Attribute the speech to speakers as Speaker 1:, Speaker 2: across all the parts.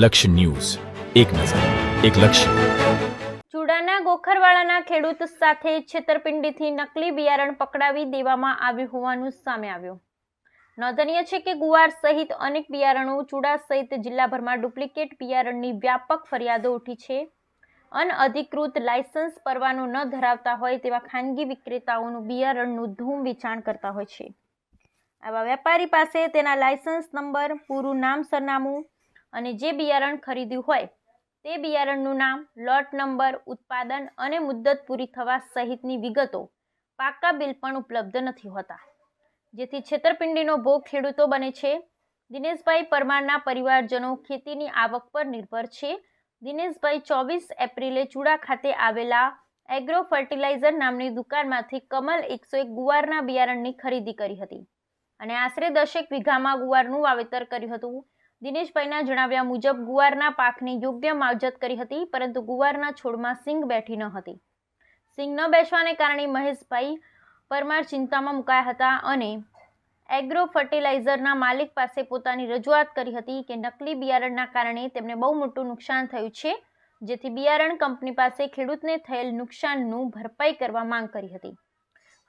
Speaker 1: લક્ષ્ય ન્યૂઝ. એક નજર, એક લક્ષ્ય.
Speaker 2: ચુડાના ગોખરવાળાના ખેડૂત સાથે છેતરપિંડીથી નકલી બિયારણ પકડાવી દેવામાં આવ્યું હોવાનું સામે આવ્યું. નોંધનીય છે કે ગુવાર સહિત અનેક બિયારણો ચુડા સહિત જિલ્લાભરમાં ડુપ્લિકેટ બિયારણની વ્યાપક ફરિયાદો ઉઠી છે. અનઅધિકૃત લાયસન્સ પરવાનો ન ધરાવતા હોય તેવા ખાનગી વિક્રેતાઓનું બિયારણનું ધૂમ વેચાણ કરતા હોય છે. આવા વેપારી પાસે તેના લાયસન્સ નંબર, પૂરું નામ, સરનામું અને જે બિયારણ ખરીદ્યું હોય, તે બિયારણનું નામ, લોટ નંબર, ઉત્પાદન અને મુદ્દત પૂરી થવા સહિતની વિગતો પાકા બિલ પણ ઉપલબ્ધ નથી હોતા. જેથી છેતરપિંડીનો ભોગ ખેડૂતો બને છે. દિનેશભાઈ પરમારના પરિવારજનો ખેતીની આવક પર નિર્ભર છે. દિનેશભાઈ ચોવીસ એપ્રિલે ચૂડા ખાતે આવેલા એગ્રો ફર્ટિલાઇઝર નામની દુકાનમાંથી કમલ એકસો એક ગુવારના બિયારણની ખરીદી કરી હતી. અને આશરે દસેક વીઘામાં ગુવારનું વાવેતર કર્યું હતું. દિનેશભાઈના જણાવ્યા મુજબ ગુવારના પાકની યોગ્ય માવજત કરી હતી, પરંતુ ગુવારના છોડમાં સિંગ બેઠી ન હતી. સિંગ ન બેસવાને કારણે મહેશભાઈ પરમાર ચિંતામાં મુકાયા હતા અને એગ્રો ફર્ટિલાઇઝરના માલિક પાસે પોતાની રજૂઆત કરી હતી કે નકલી બિયારણના કારણે તેમને બહુ મોટું નુકસાન થયું છે, જેથી બિયારણ કંપની પાસે ખેડૂતને થયેલ નુકસાનનું ભરપાઈ કરવા માંગ કરી હતી.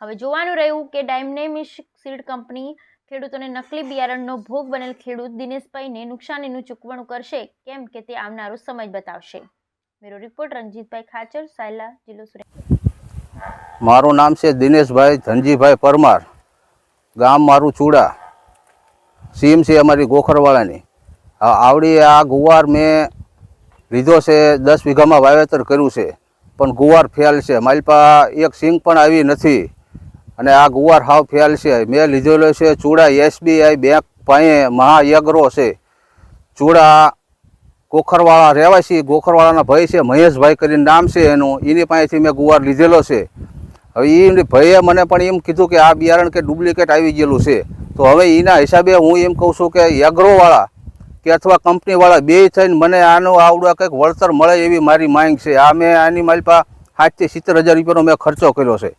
Speaker 2: હવે જોવાનું રહ્યું કે ડાયનેમિક સીડ કંપની ખેડૂતોને નકલી બિયારણનો ભોગ બનેલ ખેડૂત દિનેશભાઈને નુકસાનીનું ચૂકવણું કરશે. કેમ કે તે આવનારો સમય બતાવશે. મેરો રિપોર્ટ રણજીતભાઈ ખાચર, સાયલા જિલ્લો સુરેન્દ્ર.
Speaker 3: મારું નામ છે દિનેશભાઈ ધનજીભાઈ પરમાર. ગામ મારું ચૂડા. સીમ છે અમારી ગોખરવાળાની. આવડી આ ગુવાર મેં લીધો છે, દસ વીઘામાં વાવેતર કર્યું છે. પણ ગુવાર ફેલ છે. મારી પાસે એક સિંગ પણ આવી નથી. અને આ ગુવાર હાવ ફેલ છે. મેં લીધેલો છે ચૂડા એસબીઆઈ બેંક પાસે મહાયગ્રો છે. ચૂડા ગોખરવાળા રહેવાસી, ગોખરવાળાના ભાઈ છે, મહેશભાઈ કરીને નામ છે એનું. એની પાસેથી મેં ગુવાર લીધેલો છે. હવે એ ભાઈએ મને પણ એમ કીધું કે આ બિયારણ કે ડુપ્લિકેટ આવી ગયેલું છે. તો હવે એના હિસાબે હું એમ કહું છું કે એગ્રોવાળા કે અથવા કંપનીવાળા બે થઈને મને આનું આવડું કંઈક વળતર મળે એવી મારી માંગ છે. આ મેં આની મારી પાસે સાતથી સિત્તેર હજાર રૂપિયાનો મેં ખર્ચો કર્યો છે.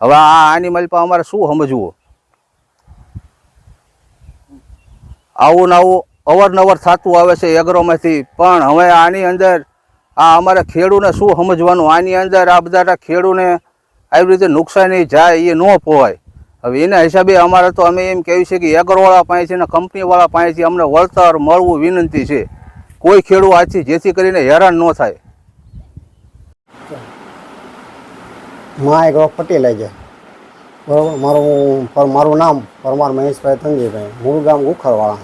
Speaker 3: હવે આ પાસે અમારે શું સમજવું? આવું આવું અવારનવાર થતું આવે છે એગ્રોમાંથી. પણ હવે આની અંદર આ અમારે ખેડૂને શું સમજવાનું? આની અંદર આ બધા ખેડૂને આવી રીતે નુકસાની જાય એ ન પોવાય. હવે એના હિસાબે અમારે તો અમે એમ કહેવું છે કે એગ્રોવાળા પાસેથી અને કંપનીવાળા પાસેથી અમને વળતર મળવું વિનંતી છે. કોઈ ખેડૂત આજથી જેથી કરીને હેરાન ન થાય.
Speaker 4: મા એગ્રો ફર્ટિલાઇઝર બરાબર? મારું પર મારું નામ પરમાર મહેશભાઈ તંજીભાઈ મૂળ ગામ ગુખરવાળા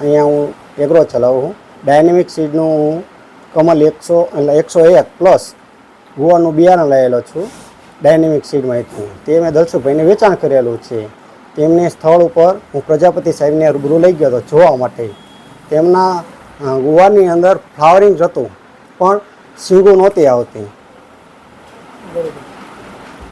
Speaker 4: અહીંયા હું એગ્રો ચલાવું છું. ડાયનેમિક સીડનું હું કમલ એકસો, એટલે એકસો એક પ્લસ ગુવાનું બિયારણ લાવેલો છું ડાયનેમિક સીડમાંથી તે મેં દર્શુભાઈને વેચાણ કરેલું છે. તેમને સ્થળ ઉપર હું પ્રજાપતિ સાહેબને રૂબરૂ લઈ ગયો હતો જોવા માટે. તેમના ગુવાની અંદર ફ્લાવરિંગ હતું, પણ સીંગું નહોતી આવતી.